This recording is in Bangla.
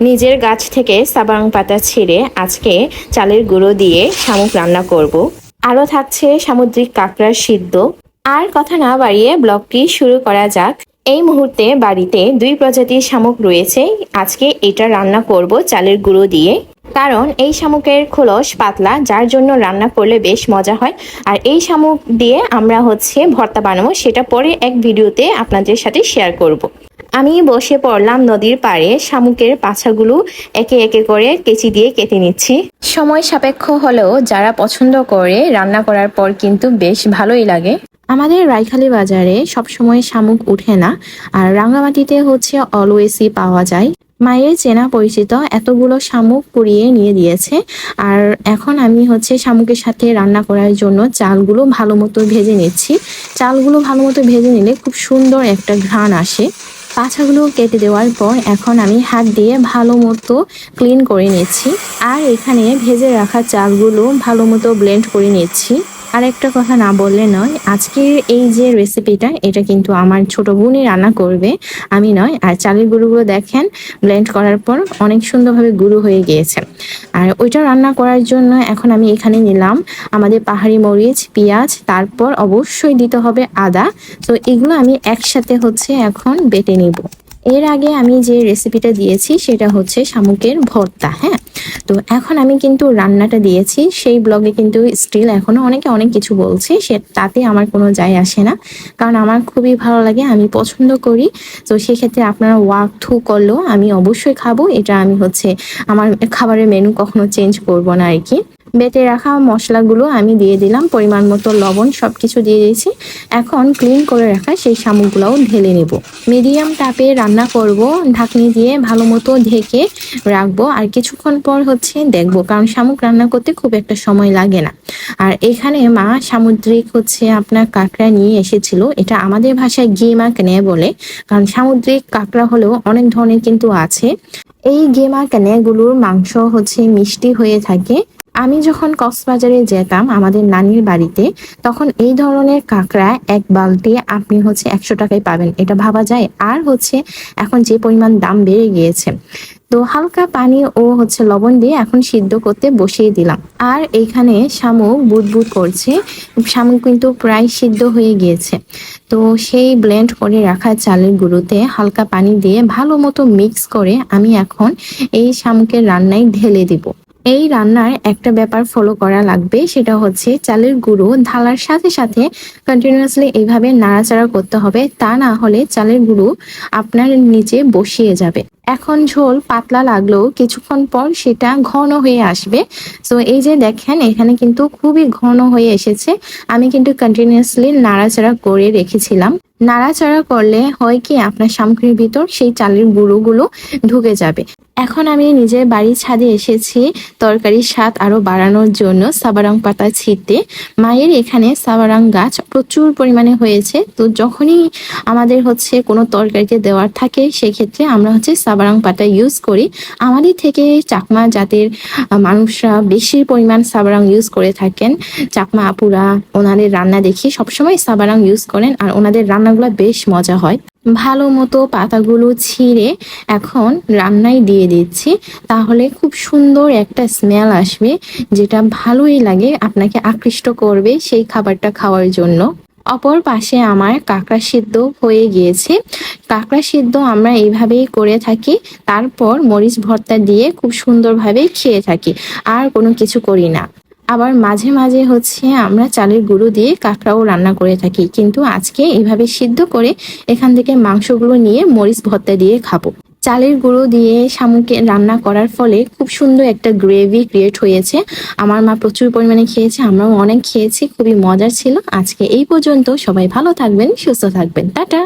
নিজের গাছ থেকে সাবাং পাতা ছিঁড়ে আজকে চালের গুঁড়ো দিয়ে শামুক রান্না করব। আরও থাকছে সামুদ্রিক কাঁকড়ার সিদ্ধ। আর কথা না বাড়িয়ে ব্লগটি শুরু করা যাক। এই মুহূর্তে বাড়িতে দুই প্রজাতির শামুক রয়েছে। আজকে এটা রান্না করব চালের গুঁড়ো দিয়ে। কারণ এই শামুকের খোলস পাতলা, যার জন্য রান্না করলে বেশ মজা হয়। আর এই শামুক দিয়ে আমরা হচ্ছে ভর্তা বানাবো, সেটা পরে এক ভিডিওতে আপনাদের সাথে শেয়ার করব। আমি বসে পড়লাম নদীর পাড়ে শামুকের পাছাগুলো একে একে করে কেচি দিয়ে কেটে নিচ্ছি। সময় সাপেক্ষ হলেও যারা পছন্দ করে রান্না করার পর কিন্তু বেশ ভালোই লাগে। আমাদের রাইখালি বাজারে সবসময় শামুক উঠে না আর রাঙ্গামাটিতে হচ্ছে অলওয়েসই পাওয়া যায়। মায়ের চেনা পরিচিত এতগুলো শামুক পুড়িয়ে নিয়ে দিয়েছে আর এখন আমি হচ্ছে শামুকের সাথে রান্না করার জন্য চালগুলো ভালো মতো ভেজে নিচ্ছি। চালগুলো ভালো মতো ভেজে নিলে খুব সুন্দর একটা ঘ্রাণ আসে। পাছাগুলো কেটে দেওয়ার পর এখন আমি হাত দিয়ে ভালো মতো ক্লিন করে নিচ্ছি আর এখানে ভেজে রাখা চালগুলো ভালো মতো ব্লেন্ড করে নিচ্ছি আর একটা কথা না বললে নয়, আজকের এই যে রেসিপিটা, এটা কিন্তু আমার ছোট বোনই রান্না করবে, আমি নয়। আর চালের গুঁড়োগুলো দেখেন, ব্লেন্ড করার পর অনেক সুন্দরভাবে গুঁড়ো হয়ে গিয়েছে। আর ওইটা রান্না করার জন্য এখন আমি এখানে নিলাম আমাদের পাহাড়ি মরিচ, পেঁয়াজ, তারপর অবশ্যই দিতে হবে আদা। তো এগুলো আমি একসাথে হচ্ছে এখন বেটে নিব। এর আগে আমি যে রেসিপিটা দিয়েছি সেটা হচ্ছে শামুকের ভর্তা হ্যাঁ? তো এখন আমি কিন্তু রান্নাটা দিয়েছি। সেই ব্লগে কিন্তু স্টিল এখনও অনেকে অনেক কিছু বলছে, সে তাতে আমার কোনো যায় আসে না। কারণ আমার খুবই ভালো লাগে, আমি পছন্দ করি। তো সেক্ষেত্রে আপনারা ওয়াক থু করলেও আমি অবশ্যই খাব। এটা আমি হচ্ছে আমার খাবারের মেনু কখনো চেঞ্জ করব না আর কি। বেটে রাখা মশলাগুলো আমি দিয়ে দিলাম, পরিমাণ মতো লবণ সব কিছু দিয়ে দিয়েছি। এখন ক্লিন করে রাখা সেই শামুকগুলোও ঢেলে নেব। মিডিয়াম তাপে রান্না করব, ঢাকনি দিয়ে ভালো মতো ঢেকে রাখব। আর কিছুক্ষণ পর হচ্ছে দেখব, কারণ শামুক রান্না করতে খুব একটা সময় লাগে না। আর এখানে মা সামুদ্রিক হচ্ছে আপনার কাঁকড়া নিয়ে এসেছিল। এটা আমাদের ভাষায় গেমা কেনে বলে, কারণ সামুদ্রিক কাঁকড়া হলেও অনেক ধরনের কিন্তু আছে। এই গেমা কেনেগুলোর মাংস হচ্ছে মিষ্টি হয়ে থাকে। আমি যখন কক্সবাজারে যেতাম আমাদের নানির বাড়িতে, তখন এই ধরনের কাঁকড়া এক বালতি আপনি হচ্ছে একশো টাকায় পাবেন। এটা ভাবা যায়। আর হচ্ছে এখন যে পরিমাণ দাম বেড়ে গিয়েছে। তো হালকা পানি ও হচ্ছে লবণ দিয়ে এখন সিদ্ধ করতে বসিয়ে দিলাম। আর এইখানে শামুক বুদবুদ করছে। শামুক কিন্তু প্রায় সিদ্ধ হয়ে গিয়েছে। তো সেই ব্লেন্ড করে রাখা চালের গুঁড়োতে হালকা পানি দিয়ে ভালো মতো মিক্স করে আমি এখন এই শামুকের রান্নায় ঢেলে দিব। এই রান্নার একটা ব্যাপার ফলো করা লাগবে, সেটা হচ্ছে চালের গুঁড়ো ঢালার সাথে সাথে কন্টিনিউয়াসলি এইভাবে নাড়াচাড়া করতে হবে, তা না হলে চালের গুঁড়ো আপনার নিচে বসিয়ে যাবে। এখন ঝোল পাতলা লাগলেও কিছুক্ষণ পর সেটা ঘন হয়ে আসবে। তো এই যে দেখেন, এখানে কিন্তু খুবই ঘন হয়ে এসেছে। আমি কিন্তু কন্টিনিউয়াসলি নাড়াচাড়া করে রেখেছিলাম। নাড়াচাড়া করলে হয় কি আপনার সামগ্রীর ভিতর সেই চালের গুঁড়োগুলো ঢুকে যাবে। এখন আমি নিজের বাড়ির ছাদে এসেছি তরকারির স্বাদ আরও বাড়ানোর জন্য সাবারং পাতা ছিটতে মায়ের এখানে সাবারাং গাছ প্রচুর পরিমাণে হয়েছে। তো যখনই আমাদের হচ্ছে কোনো তরকারিতে দেওয়ার থাকে, সেক্ষেত্রে আমরা হচ্ছে সাবারাং পাতা ইউজ করি। আমাদের থেকে চাকমা জাতের মানুষরা বেশি পরিমাণ সাবারাং ইউজ করে থাকেন। চাকমা আপুরা ওনাদের রান্না দেখি সবসময় সাবারাং ইউজ করেন আর ওনাদের রান্নাগুলো বেশ মজা হয়। ভালো মতো পাতাগুলো ছিঁড়ে এখন রান্নায় দিয়ে দিচ্ছি। তাহলে খুব সুন্দর একটা স্মেল আসবে, যেটা ভালোই লাগে, আপনাকে আকৃষ্ট করবে সেই খাবারটা খাওয়ার জন্য। অপর পাশে আমার কাঁকড়া সিদ্ধ হয়ে গিয়েছে। কাঁকড়া সিদ্ধ আমরা এইভাবেই করে থাকি, তারপর মরিচ ভর্তা দিয়ে খুব সুন্দরভাবে খেয়ে থাকি, আর কোনো কিছু করি না। আবার মাঝে মাঝে হচ্ছে আমরা চালের গুঁড়ো দিয়ে কাঁকড়াও রান্না করে থাকি। কিন্তু আজকে এইভাবে সিদ্ধ করে এখান থেকে মাংসগুলো নিয়ে মরিচ ভর্তা দিয়ে খাব। চালের গুঁড়ো দিয়ে শামুকে রান্না করার ফলে খুব সুন্দর একটা গ্রেভি ক্রিয়েট হয়েছে। আমার মা প্রচুর পরিমাণে খেয়েছে, আমরাও অনেক খেয়েছি, খুবই মজার ছিল। আজকে এই পর্যন্ত সবাই ভালো থাকবেন, সুস্থ থাকবেন। টাটা!